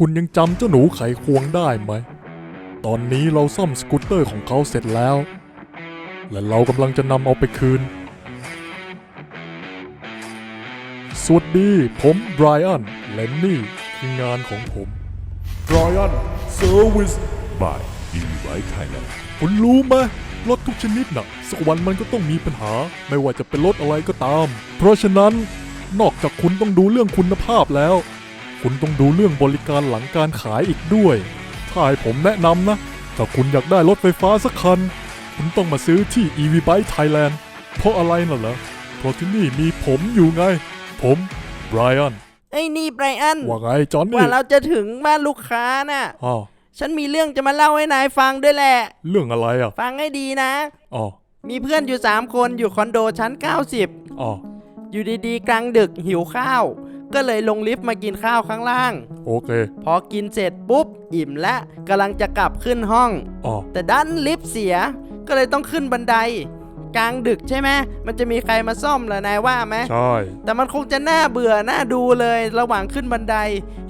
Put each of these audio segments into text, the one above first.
คุณยังจำเจ้าหนูไขควงได้ไหม ตอนนี้เราซ่อมสกูตเตอร์ของเขาเสร็จแล้ว และเรากำลังจะนำเอาไปคืน สวัสดี ผมไบรอัน และนี่คืองานของผมไบรอันเซอร์วิส by Invite Thailand คุณรู้ไหมรถทุกชนิดน่ะสักวันมันก็ต้องมีปัญหา ไม่ว่าจะเป็นรถอะไรก็ตาม เพราะฉะนั้นนอกจากคุณต้องดูเรื่องคุณภาพแล้ว คุณต้องดูเรื่องบริการหลังการขายอีกด้วย ถ้าให้ผมแนะนำนะ ถ้าคุณอยากได้รถไฟฟ้าสักคัน คุณต้องมาซื้อที่ EV Bike Thailand เพราะอะไรน่ะเหรอ เพราะที่นี่มีผมอยู่ไง ผมไบรอัน ไอ้ยนี่ไบรอัน ว่าไงจอห์นกว่านี่เราจะถึงบ้านลูกค้าน่ะ อ้าวฉันมีเรื่องจะมาเล่าให้นายฟังด้วยแหละ เรื่องอะไรอะฟังให้ดีนะ อ๋อมีเพื่อนอยู่ 3 คนอยู่คอนโดชั้น 90 อ๋ออยู่ดีๆ กลางดึกหิวข้าว ก็เลยลงลิฟต์มากินข้าวข้างล่าง โอเค พอกินเสร็จปุ๊บ อิ่มและกำลังจะกลับขึ้นห้อง อ๋อ แต่ดันลิฟต์เสีย ก็เลยต้องขึ้นบันได กลางดึกใช่ไหมมันจะมีใครมาซ่อมเหรอนายว่าไหม ใช่ แต่มันคงจะน่าเบื่อน่าดูเลยระหว่างขึ้นบันได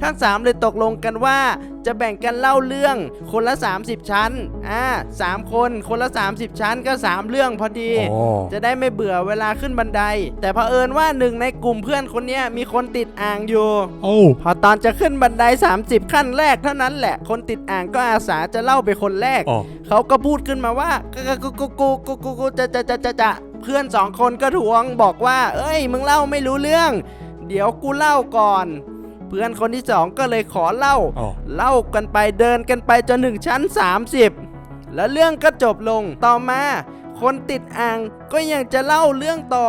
ทั้งสามเลยตกลงกันว่า จะแบ่งกันเล่าเรื่องคนละ 30 ชั้น อ่าสามคนคนละ 30 ชั้นก็ 3 เรื่องพอดี อ๋อ จะได้ไม่เบื่อเวลาขึ้นบันได แต่เผอิญว่าหนึ่งในกลุ่มเพื่อนคนเนี้ยมีคนติดอ่างอยู่เอ้าพอตอนจะขึ้นบันได 30 ขั้นแรกเท่านั้นแหละ คนติดอ่างก็อาสาจะเล่าไปคนแรก อ๋อ เขาก็พูดขึ้นมาว่ากูกูกูกูกูกูกูจะจะจะจะจะเพื่อนสองคนก็ทวงบอกว่า เอ้ย มึงเล่าไม่รู้เรื่อง เดี๋ยวกูเล่าก่อน เพื่อนคนที่สองก็เลยขอเล่า อ๋อ เล่ากันไปเดินกันไปจนถึงชั้น 30 แล้วเรื่องก็จบลงต่อมา คนติดอ่างก็ยังจะเล่าเรื่องต่อ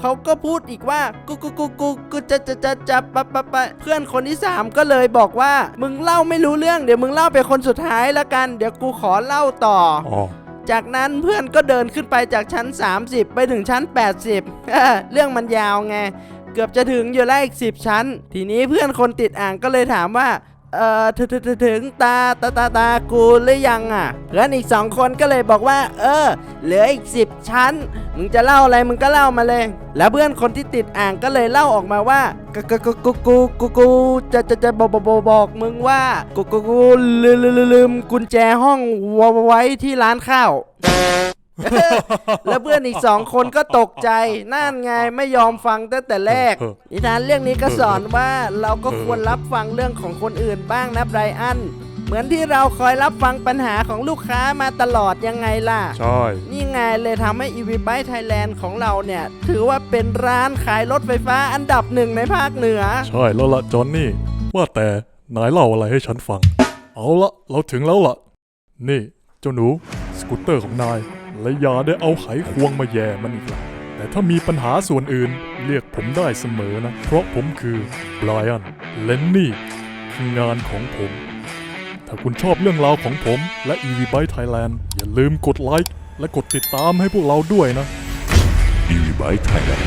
เขาก็พูดอีกว่ากูกูกูกูกูจะจะจะจะปะปะปะเพื่อนคนที่สามก็เลยบอกว่า มึงเล่าไม่รู้เรื่องเดี๋ยวมึงเล่าไปคนสุดท้ายละกัน เดี๋ยวกูขอเล่าต่อ อ๋อ จากนั้นเพื่อนก็เดินขึ้นไปจากชั้น 30 ไปถึงชั้น 80เออเรื่องมันยาวไง เกือบจะถึงอยู่แล้วอีก10ชั้น ทีนี้เพื่อนคนติดอ่างก็เลยถามว่าเอ่อถึงถึงถึงถึงตาตาตาตากูหรือยังอะเพื่อนอีกสองคนก็เลยบอกว่า เออ เหลืออีก10ชั้น มึงจะเล่าอะไรมึงก็เล่ามาเลย แล้วเพื่อนคนที่ติดอ่างก็เลยเล่าออกมาว่ากูกูกูกูกูกูกูจะจะจะบอกบอกบอกมึงว่ากูกูกูลืมลืมลืมกุญแจห้องไว้ที่ร้านข้าว แล้วเพื่อนอีกสองคนก็ตกใจ นั่นไงไม่ยอมฟังตั้งแต่แรก นิทานเรื่องนี้ก็สอนว่าเราก็ควรรับฟังเรื่องของคนอื่นบ้างนะไบรอัน เหมือนที่เราคอยรับฟังปัญหาของลูกค้ามาตลอดยังไงล่ะ ใช่ นี่ไงเลยทำให้ EV Bike Thailand ของเราเนี่ย ถือว่าเป็นร้านขายรถไฟฟ้าอันดับหนึ่งในภาคเหนือ ใช่แล้วละจอห์นนี่ ว่าแต่นายเล่าอะไรให้ฉันฟัง เอาละเราถึงแล้วล่ะ นี่ เจ้าหนู สกูตเตอร์ของนาย และอย่าได้เอาไขควงมาแย่มันอีกแล้วแต่ถ้ามีปัญหาส่วนอื่น เรียกผมได้เสมอนะ เพราะผมคือไบรอันและนี่คืองานของผม ถ้าคุณชอบเรื่องราวของผมและ EV Bike Thailand อย่าลืมกดไลค์และกดติดตามให้พวกเราด้วยนะ Invite Thailand